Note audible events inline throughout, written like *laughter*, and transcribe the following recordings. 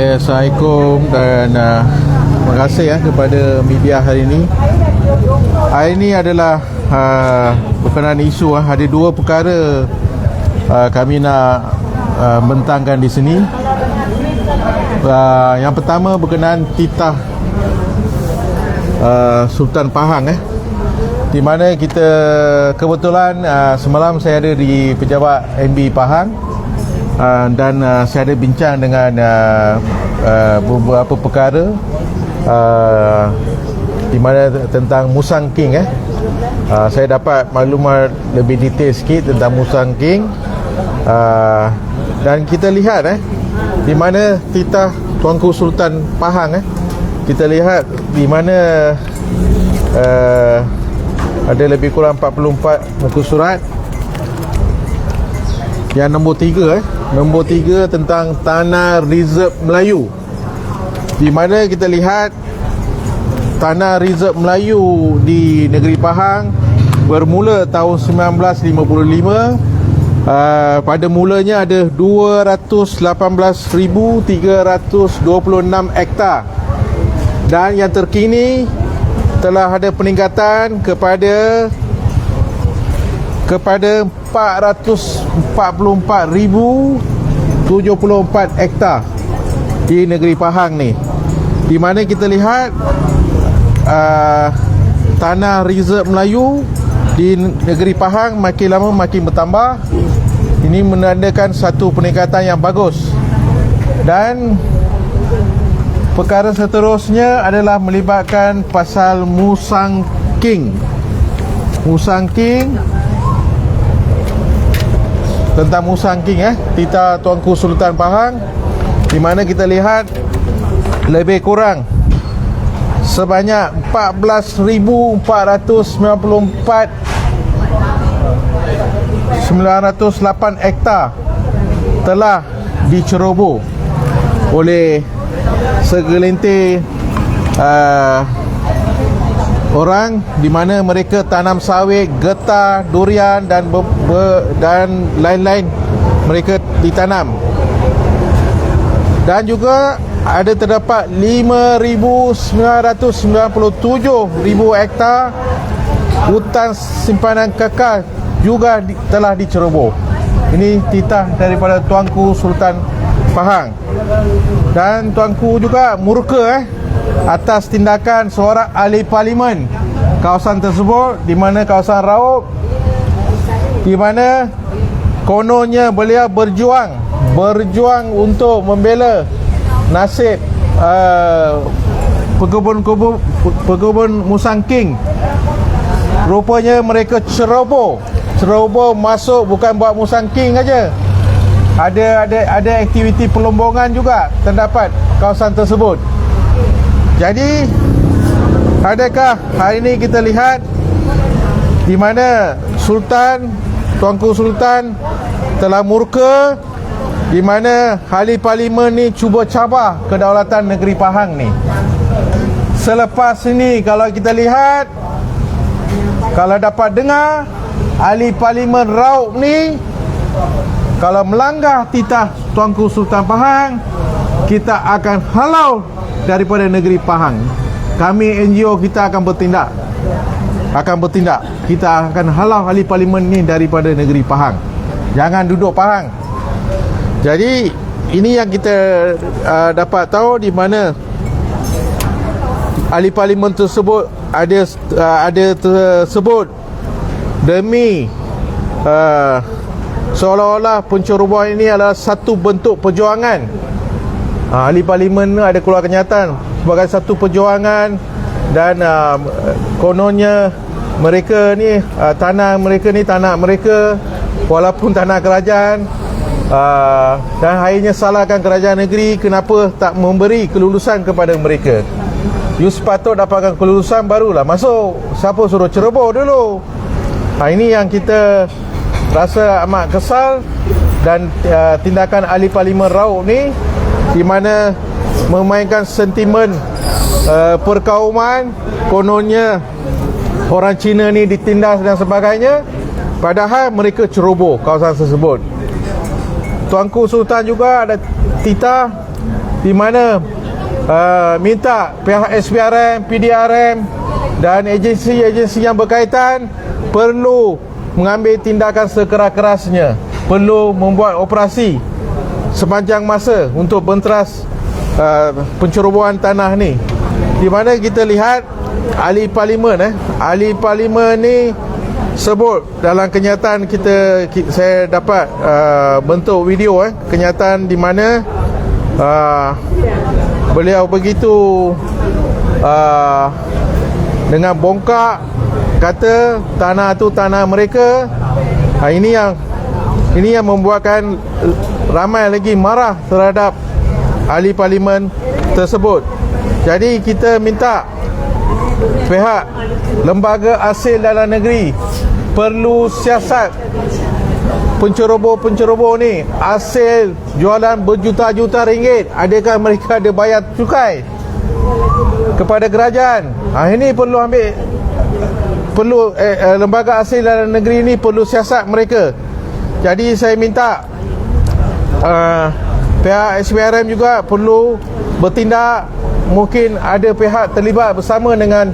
Okay, Assalamualaikum dan uh, terima kasih ya kepada media hari ini. Hari ini adalah uh, berkenaan isu uh, ada dua perkara uh, kami nak uh, bentangkan di sini. Uh, yang pertama berkenaan titah uh, Sultan Pahang eh. Di mana kita kebetulan uh, semalam saya ada di pejabat MB Pahang uh, dan uh, saya ada bincang dengan uh, uh, beberapa perkara uh, di mana tentang Musang King eh. Uh, saya dapat maklumat lebih detail sikit tentang Musang King. Uh, dan kita lihat eh di mana titah Tuanku Sultan Pahang eh. Kita lihat di mana uh, ada lebih kurang 44 muka surat. Yang nombor 3 eh Nombor 3 tentang Tanah Reserve Melayu. Di mana kita lihat Tanah Reserve Melayu di Negeri Pahang Bermula tahun 1955 uh, Pada mulanya ada 218,326 hektar. Dan yang terkini Telah ada peningkatan kepada kepada 444,074 hektar di negeri Pahang ni. Di mana kita lihat uh, tanah reserve Melayu di negeri Pahang makin lama makin bertambah. Ini menandakan satu peningkatan yang bagus. Dan perkara seterusnya adalah melibatkan pasal Musang King. Musang King tentang Musang King eh. Tita Tuanku Sultan Pahang di mana kita lihat lebih kurang sebanyak 14,494 908 hektar telah diceroboh oleh segelintir uh, orang di mana mereka tanam sawit, getah, durian dan be, be, dan lain-lain mereka ditanam. Dan juga ada terdapat 5997 hektar hutan simpanan kekal juga di, telah diceroboh. Ini titah daripada tuanku Sultan Pahang. Dan tuanku juga murka eh atas tindakan seorang ahli parlimen kawasan tersebut di mana kawasan Raub di mana kononnya beliau berjuang berjuang untuk membela nasib uh, pekebun-kebun pekebun Musang King. Rupanya mereka ceroboh ceroboh masuk bukan buat Musang King aja. Ada ada ada aktiviti pelombongan juga terdapat kawasan tersebut jadi adakah hari ini kita lihat di mana Sultan Tuanku Sultan telah murka di mana ahli parlimen ni cuba cabar kedaulatan negeri Pahang ni. Selepas ini kalau kita lihat kalau dapat dengar ahli parlimen Raub ni kalau melanggar titah Tuanku Sultan Pahang kita akan halau daripada negeri Pahang. Kami NGO kita akan bertindak. Akan bertindak. Kita akan halau ahli parlimen ni daripada negeri Pahang. Jangan duduk Pahang. Jadi ini yang kita uh, dapat tahu di mana ahli parlimen tersebut ada uh, ada tersebut demi uh, seolah-olah pencerobohan ini adalah satu bentuk perjuangan uh, ahli parlimen ada keluar kenyataan sebagai satu perjuangan dan uh, kononnya mereka ni uh, tanah mereka ni tanah mereka walaupun tanah kerajaan uh, dan akhirnya salahkan kerajaan negeri kenapa tak memberi kelulusan kepada mereka. You sepatut dapatkan kelulusan barulah masuk. Siapa suruh ceroboh dulu? Ha, ini yang kita rasa amat kesal dan uh, tindakan ahli parlimen Raub ni di mana memainkan sentimen uh, perkauman kononnya orang Cina ni ditindas dan sebagainya padahal mereka ceroboh kawasan tersebut. Tuanku Sultan juga ada titah di mana uh, minta pihak SPRM, PDRM dan agensi-agensi yang berkaitan perlu mengambil tindakan sekeras-kerasnya perlu membuat operasi sepanjang masa untuk benteras uh, pencerobohan tanah ni. Di mana kita lihat ahli parlimen eh? Ahli parlimen ni sebut dalam kenyataan kita, saya dapat uh, bentuk video eh? Kenyataan di mana uh, beliau begitu uh, dengan bongkak kata tanah tu tanah mereka. Ha, ini yang ini yang membuatkan ramai lagi marah terhadap ahli parlimen tersebut. Jadi kita minta pihak lembaga asing dalam negeri perlu siasat penceroboh-penceroboh ni. Hasil jualan berjuta-juta ringgit. Adakah mereka ada bayar cukai kepada kerajaan? Ha, ini perlu ambil perlu eh, eh, lembaga asing dalam negeri ini perlu siasat mereka jadi saya minta uh, pihak SPRM juga perlu bertindak. Mungkin ada pihak terlibat bersama dengan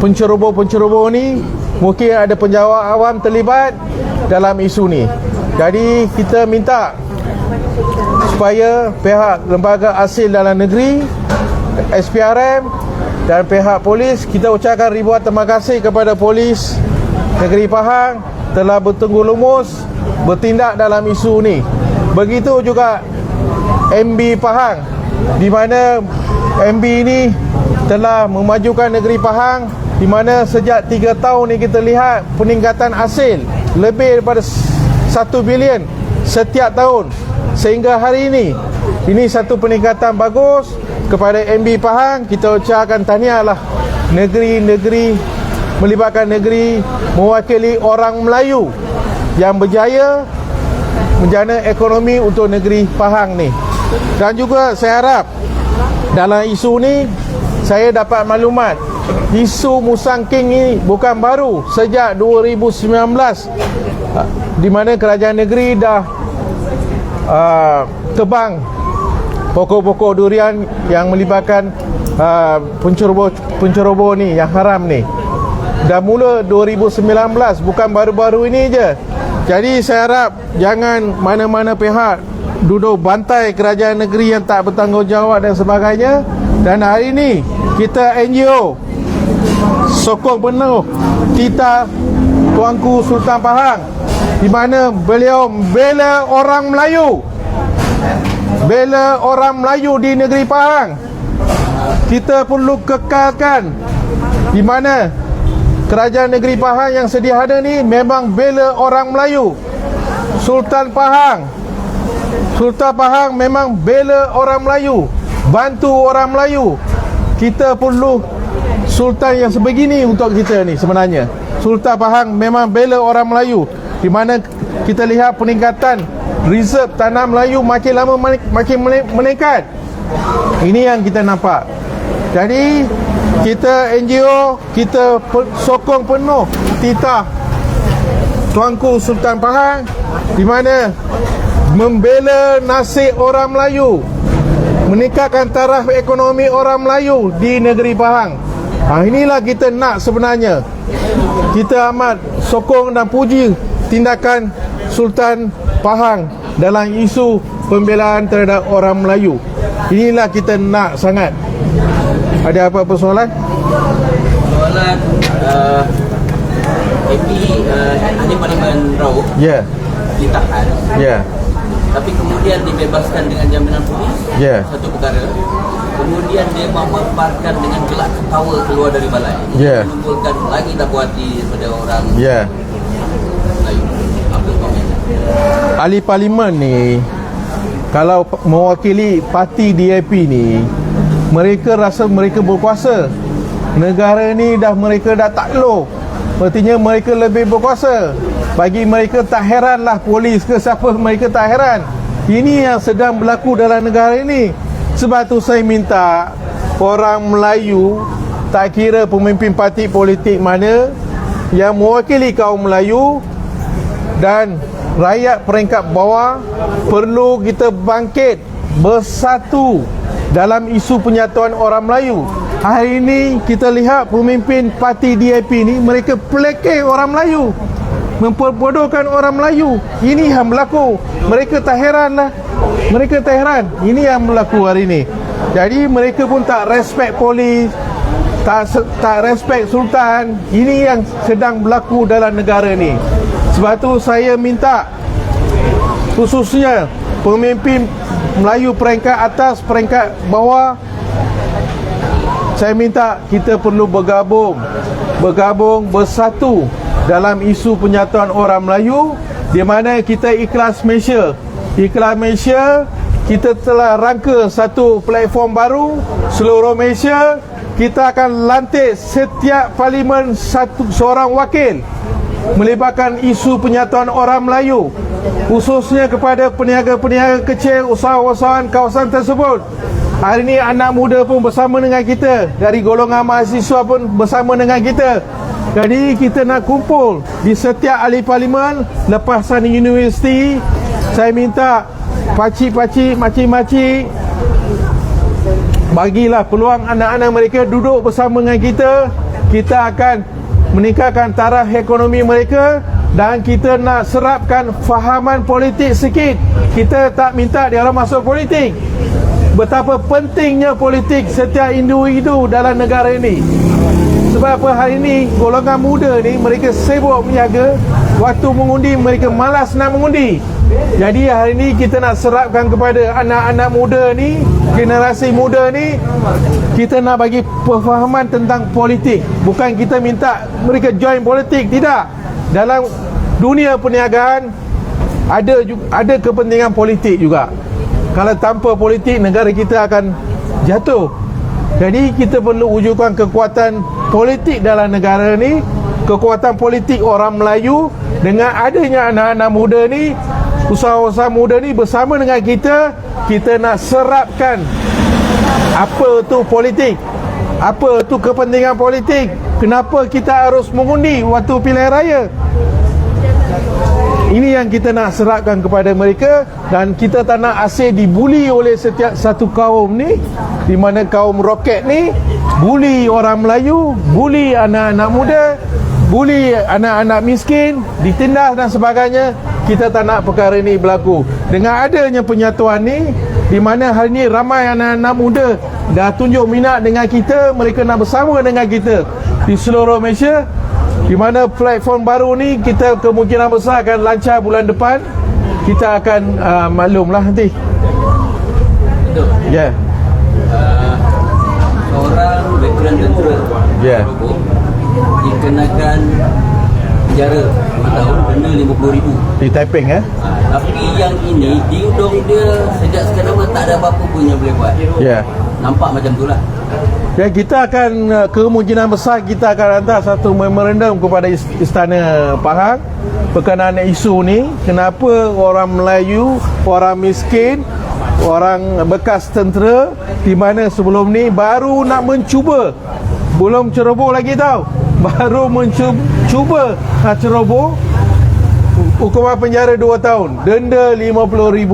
penceroboh-penceroboh ni. Mungkin ada penjawab awam terlibat dalam isu ni. Jadi kita minta supaya pihak lembaga asing dalam negeri SPRM dan pihak polis kita ucapkan ribuan terima kasih kepada polis negeri Pahang telah bertunggu lumus bertindak dalam isu ni. Begitu juga MB Pahang di mana MB ini telah memajukan negeri Pahang di mana sejak 3 tahun ni kita lihat peningkatan hasil lebih daripada 1 bilion setiap tahun. Sehingga hari ini ini satu peningkatan bagus kepada MB Pahang. Kita ucapkan tahniahlah negeri-negeri melibatkan negeri mewakili orang Melayu yang berjaya menjana ekonomi untuk negeri Pahang ni. Dan juga saya harap dalam isu ni saya dapat maklumat isu Musang King ni bukan baru sejak 2019 di mana kerajaan negeri dah uh, tebang pokok-pokok durian yang melibatkan uh, penceroboh penceroboh ni yang haram ni dah mula 2019 bukan baru-baru ini je. Jadi saya harap jangan mana-mana pihak duduk bantai kerajaan negeri yang tak bertanggungjawab dan sebagainya. Dan hari ini kita NGO sokong penuh kita Tuanku Sultan Pahang di mana beliau bela orang Melayu. Bela orang Melayu di negeri Pahang. Kita perlu kekalkan di mana kerajaan negeri Pahang yang sedia ada ni memang bela orang Melayu. Sultan Pahang. Sultan Pahang memang bela orang Melayu Bantu orang Melayu. Kita perlu Sultan yang sebegini untuk kita ni sebenarnya. Sultan Pahang memang bela orang Melayu. Di mana kita lihat peningkatan Reserve tanah Melayu makin lama makin meningkat Ini yang kita nampak. Jadi kita NGO Kita sokong penuh Titah Tuanku Sultan Pahang Di mana membela nasib orang Melayu meningkatkan taraf ekonomi orang Melayu di negeri Pahang ha, inilah kita nak sebenarnya. Kita amat sokong dan puji tindakan Sultan Pahang dalam isu pembelaan terhadap orang Melayu. Inilah kita nak sangat ada apa-apa soalan? soalan uh, AP uh, Ahli Parlimen Rauf ya yeah. ditahan ya yeah tapi kemudian dibebaskan dengan jaminan polis yeah. satu perkara kemudian dia memaparkan dengan gelak ketawa keluar dari balai yeah. menimbulkan lagi puas hati daripada orang yeah. Melayu apa komen ahli parlimen ni kalau mewakili parti DAP ni mereka rasa mereka berkuasa. Negara ni dah mereka dah takluk Artinya mereka lebih berkuasa. Bagi mereka tak heranlah polis ke siapa mereka tak heran. Ini yang sedang berlaku dalam negara ini. Sebab tu saya minta Orang Melayu Tak kira pemimpin parti politik mana Yang mewakili kaum Melayu Dan rakyat peringkat bawah Perlu kita bangkit bersatu dalam isu penyatuan orang Melayu. Hari ini kita lihat pemimpin parti DAP ni mereka pelekeh orang Melayu. Memperbodohkan orang Melayu. Ini yang berlaku. Mereka tak heran lah. Mereka tak heran. Ini yang berlaku hari ini. Jadi mereka pun tak respect polis, tak tak respect sultan. Ini yang sedang berlaku dalam negara ni. Sebab tu saya minta khususnya pemimpin Melayu peringkat atas, peringkat bawah. Saya minta kita perlu bergabung. Bergabung bersatu dalam isu penyatuan orang Melayu di mana kita ikhlas Malaysia. Ikhlas Malaysia kita telah rangka satu platform baru seluruh Malaysia. Kita akan lantik setiap parlimen satu seorang wakil melibatkan isu penyatuan orang Melayu khususnya kepada peniaga-peniaga kecil usahawan-usahawan kawasan tersebut. Hari ini anak muda pun bersama dengan kita. Dari golongan mahasiswa pun bersama dengan kita. Jadi kita nak kumpul Di setiap ahli parlimen Lepasan universiti Saya minta Pakcik-pakcik, makcik-makcik Bagilah peluang anak-anak mereka duduk bersama dengan kita. Kita akan meningkatkan taraf ekonomi mereka dan kita nak serapkan fahaman politik sikit Kita tak minta dia orang masuk politik betapa pentingnya politik setiap individu dalam negara ini. Sebab apa hari ini golongan muda ni mereka sibuk menjaga waktu mengundi mereka malas nak mengundi. Jadi hari ini kita nak serapkan kepada anak-anak muda ni, generasi muda ni kita nak bagi pemahaman tentang politik. Bukan kita minta mereka join politik, tidak. Dalam dunia perniagaan ada ada kepentingan politik juga kalau tanpa politik negara kita akan jatuh jadi kita perlu wujudkan kekuatan politik dalam negara ni kekuatan politik orang Melayu dengan adanya anak-anak muda ni usaha-usaha muda ni bersama dengan kita kita nak serapkan apa tu politik apa tu kepentingan politik kenapa kita harus mengundi waktu pilihan raya ini yang kita nak serapkan kepada mereka dan kita tak nak asyik dibuli oleh setiap satu kaum ni di mana kaum roket ni buli orang Melayu, buli anak-anak muda, buli anak-anak miskin, ditindas dan sebagainya. Kita tak nak perkara ini berlaku. Dengan adanya penyatuan ni di mana hari ni ramai anak-anak muda dah tunjuk minat dengan kita, mereka nak bersama dengan kita di seluruh Malaysia di mana platform baru ni kita kemungkinan besar akan lancar bulan depan kita akan uh, maklumlah nanti ya yeah. Uh, seorang veteran tentera Ya. Robo dikenakan penjara 2 tahun denda RM50,000 di Taiping eh? Ha, tapi yang ini dingdong dia sejak sekarang tak ada apa-apa pun yang boleh buat. Ya. Yeah. nampak macam tu lah. Dan kita akan uh, kemungkinan besar kita akan hantar satu memorandum kepada Ist- Istana Pahang. Berkenaan isu ni kenapa orang Melayu, orang miskin, orang bekas tentera di mana sebelum ni baru nak mencuba? Belum ceroboh lagi tau. *laughs* Baru mencuba nak ceroboh hukuman penjara 2 tahun. Denda RM50,000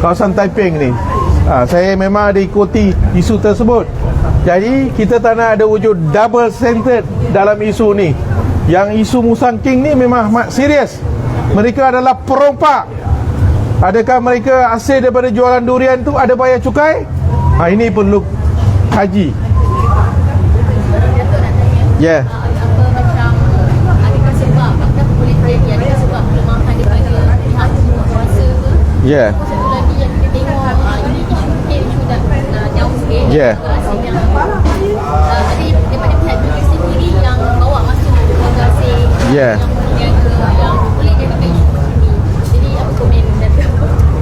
kawasan Taiping ni. Ha, saya memang ada ikuti isu tersebut. Jadi kita tak nak ada wujud double standard dalam isu ni. Yang isu Musang King ni memang amat serius. Mereka adalah perompak. Adakah mereka hasil daripada jualan durian tu ada bayar cukai? Ha, ini perlu kaji. Ya. yeah. apa macam adakah sebab kenapa boleh terjadi adakah sebab kelemahan daripada pihak kuasa ke ya yeah. satu lagi yang kita tengok uh, ini isu mungkin isu dah uh, jauh sikit Yeah. asing Yeah.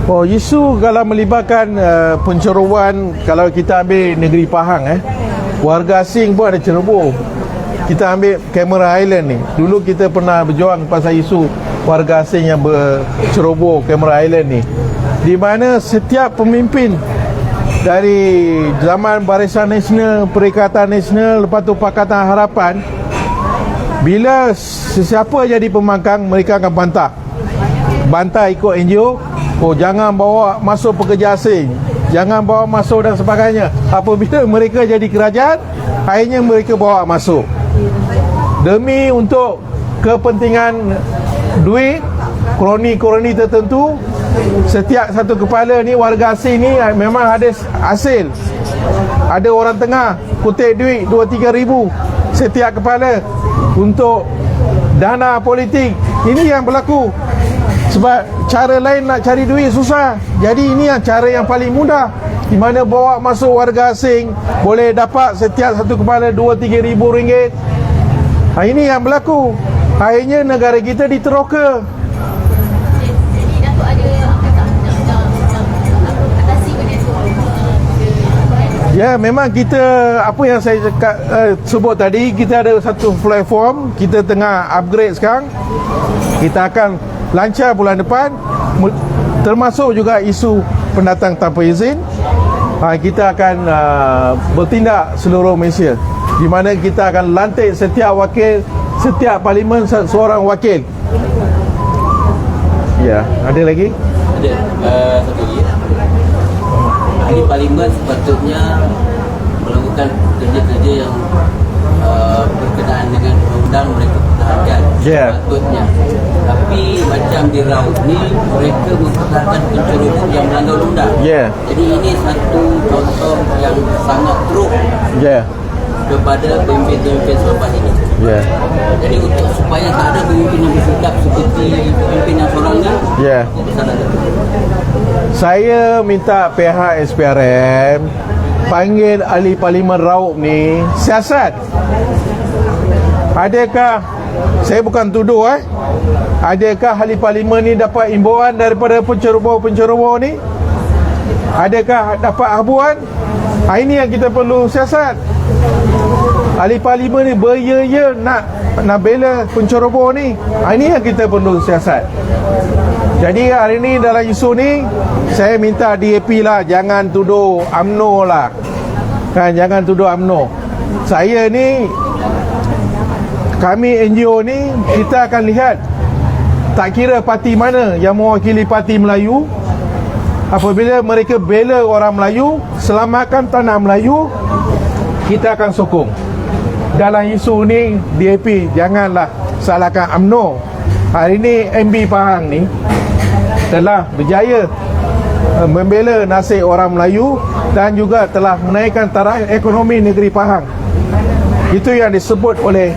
Oh, isu kalau melibatkan uh, pencerobohan kalau kita ambil negeri Pahang eh. Warga asing pun ada ceroboh. Kita ambil Cameron Island ni. Dulu kita pernah berjuang pasal isu warga asing yang berceroboh Cameron Island ni. Di mana setiap pemimpin dari zaman Barisan Nasional, Perikatan Nasional, lepas tu Pakatan Harapan bila sesiapa jadi pembangkang mereka akan bantah. Bantah ikut NGO Oh jangan bawa masuk pekerja asing Jangan bawa masuk dan sebagainya. Apabila mereka jadi kerajaan Akhirnya mereka bawa masuk. Demi untuk kepentingan duit Kroni-kroni tertentu Setiap satu kepala ni warga asing ni ah, Memang ada hasil. Ada orang tengah kutip duit 2-3 ribu Setiap kepala Untuk dana politik. Ini yang berlaku. Sebab cara lain nak cari duit susah. Jadi ini yang cara yang paling mudah. Di mana bawa masuk warga asing Boleh dapat setiap satu kepala 2-3 ribu ringgit. Ha, Ini yang berlaku Akhirnya negara kita diteroka. Uh, Ya memang kita Apa yang saya cakap, uh, sebut tadi Kita ada satu platform Kita tengah upgrade sekarang Kita akan lancar bulan depan Termasuk juga isu pendatang tanpa izin ha, Kita akan uh, bertindak seluruh Malaysia Di mana kita akan lantik setiap wakil Setiap parlimen se- seorang wakil Ya, ada lagi? Ada uh, satu lagi. Ahli parlimen sepatutnya melakukan kerja-kerja yang uh, berkenaan dengan undang-undang mereka pertahankan Ya. sepatutnya. Tapi macam di Raut ni mereka mempertahankan pencerobong yang melanggar undang. Ya, Jadi ini satu contoh yang sangat teruk ya, kepada pemimpin-pemimpin selepas ini. Ya, Jadi untuk supaya tak ada pemimpin yang bersikap seperti pemimpin yang ya salah satu. Saya minta pihak SPRM panggil ahli parlimen Raub ni siasat. Adakah saya bukan tuduh eh. Adakah ahli parlimen ni dapat imbauan daripada penceroboh-penceroboh ni? Adakah dapat habuan? Ha, ini yang kita perlu siasat. Ahli parlimen ni berya-ya nak nak bela penceroboh ni. Ha, ini yang kita perlu siasat. Jadi hari ni dalam isu ni saya minta DAP lah jangan tuduh AMNO lah. Kan jangan tuduh AMNO. Saya ni kami NGO ni kita akan lihat tak kira parti mana yang mewakili parti Melayu apabila mereka bela orang Melayu selamatkan tanah Melayu kita akan sokong dalam isu ni DAP janganlah salahkan AMNO hari ni MB Pahang ni telah berjaya uh, membela nasib orang Melayu dan juga telah menaikkan taraf ekonomi negeri Pahang. Itu yang disebut oleh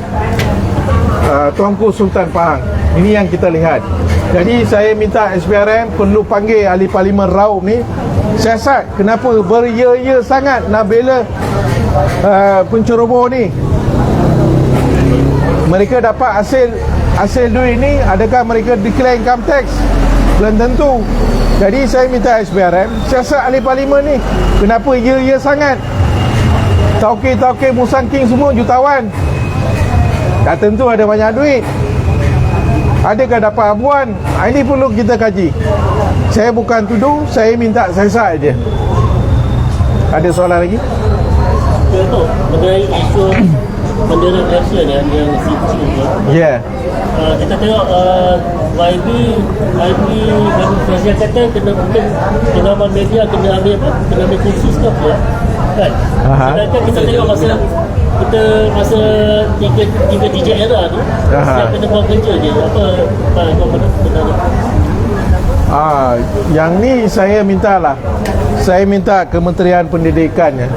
uh, Tuanku Sultan Pahang. Ini yang kita lihat. Jadi saya minta SPRM perlu panggil ahli parlimen Raub ni siasat kenapa beria-ya sangat nak bela uh, penceroboh ni mereka dapat hasil hasil duit ni adakah mereka declare income tax? Belum tentu. Jadi saya minta SPRM siasat ahli parlimen ni kenapa ya-ya sangat? Tauke-tauke Musang King semua jutawan. Dah tentu ada banyak duit. Adakah dapat abuan? Ha, ini perlu kita kaji. Saya bukan tuduh saya minta siasat je ada soalan lagi? Contoh mengenai isu bendera Malaysia ni yang yang CC tu ya yeah. uh, kita tengok uh, YB YB YB Presiden kata kena mungkin pengamal media kena ambil apa kena ambil kursus ke apa kan Aha. sedangkan kita tengok masa kita masa tiga tiga DJ era tu setiap kena buat kerja je apa apa apa benar Ah, yang ni saya mintalah. Saya minta Kementerian Pendidikan ya.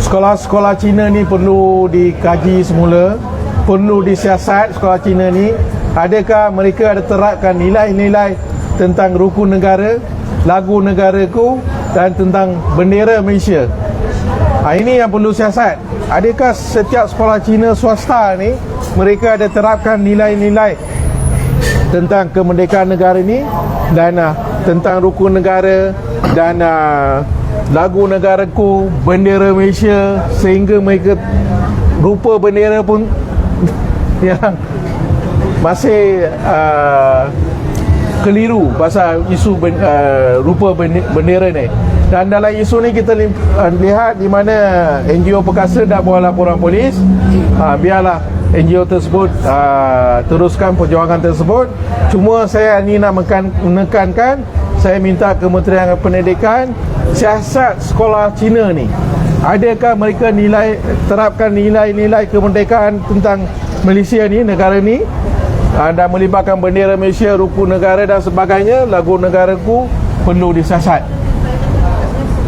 Sekolah-sekolah Cina ni perlu dikaji semula, perlu disiasat sekolah Cina ni. Adakah mereka ada terapkan nilai-nilai tentang rukun negara, lagu negaraku dan tentang bendera Malaysia. Ha, ini yang perlu siasat. Adakah setiap sekolah Cina swasta ni mereka ada terapkan nilai-nilai tentang kemerdekaan negara ini dan uh, tentang rukun negara dan uh, lagu negaraku, bendera Malaysia sehingga mereka rupa bendera pun *laughs* yang masih uh, keliru pasal isu ben, uh, rupa bendera ni. dan dalam isu ni kita lim- uh, lihat di mana NGO perkasa dah buat laporan polis uh, biarlah NGO tersebut uh, teruskan perjuangan tersebut cuma saya ni nak menekan, menekankan saya minta Kementerian Pendidikan siasat sekolah Cina ni adakah mereka nilai terapkan nilai-nilai kemerdekaan tentang Malaysia ni negara ni? Uh, dan melibatkan bendera Malaysia rukun negara dan sebagainya lagu negaraku perlu disiasat